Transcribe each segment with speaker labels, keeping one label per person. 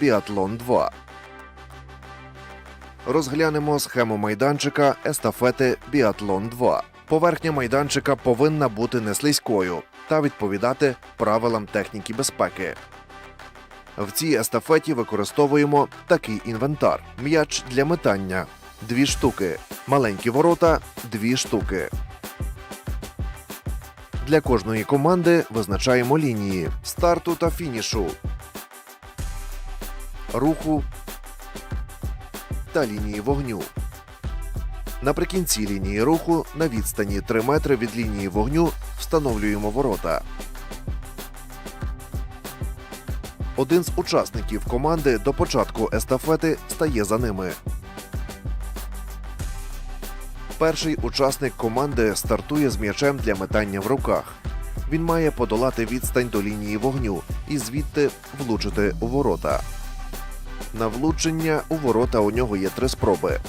Speaker 1: Біатлон 2. Розглянемо схему майданчика естафети Біатлон 2. Поверхня майданчика повинна бути неслизькою та відповідати правилам техніки безпеки. В цій естафеті використовуємо такий інвентар: м'яч для метання 2 штуки, маленькі ворота 2 штуки. Для кожної команди визначаємо лінії старту та фінішу, руху та лінії вогню. Наприкінці лінії руху на відстані 3 метри від лінії вогню встановлюємо ворота. Один з учасників команди до початку естафети стає за ними. Перший учасник команди стартує з м'ячем для метання в руках. Він має подолати відстань до лінії вогню і звідти влучити у ворота. На влучення у ворота у нього є три спроби.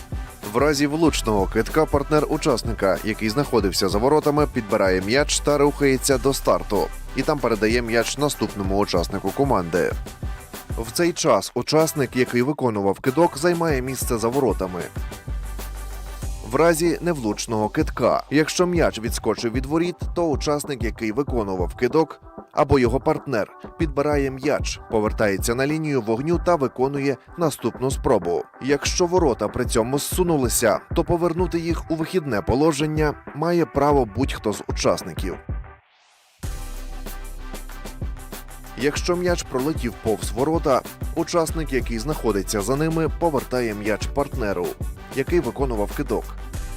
Speaker 1: В разі влучного китка партнер учасника, який знаходився за воротами, підбирає м'яч та рухається до старту, і там передає м'яч наступному учаснику команди. В цей час учасник, який виконував кидок, займає місце за воротами. В разі невлучного китка, якщо м'яч відскочив від воріт, то учасник, який виконував кидок, або його партнер підбирає м'яч, повертається на лінію вогню та виконує наступну спробу. Якщо ворота при цьому зсунулися, то повернути їх у вихідне положення має право будь-хто з учасників. Якщо м'яч пролетів повз ворота, учасник, який знаходиться за ними, повертає м'яч партнеру, який виконував кидок.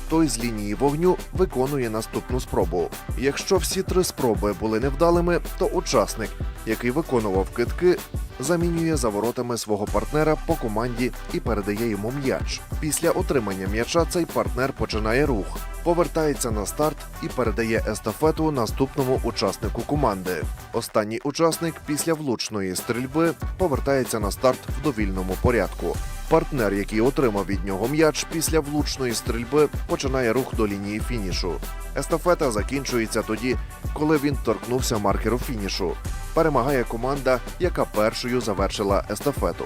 Speaker 1: Той з лінії вогню виконує наступну спробу. Якщо всі три спроби були невдалими, то учасник, який виконував китки, замінює за воротами свого партнера по команді і передає йому м'яч. Після отримання м'яча цей партнер починає рух, повертається на старт і передає естафету наступному учаснику команди. Останній учасник після влучної стрільби повертається на старт в довільному порядку. Партнер, який отримав від нього м'яч після влучної стрільби, починає рух до лінії фінішу. Естафета закінчується тоді, коли він торкнувся маркеру фінішу. Перемагає команда, яка першою завершила естафету.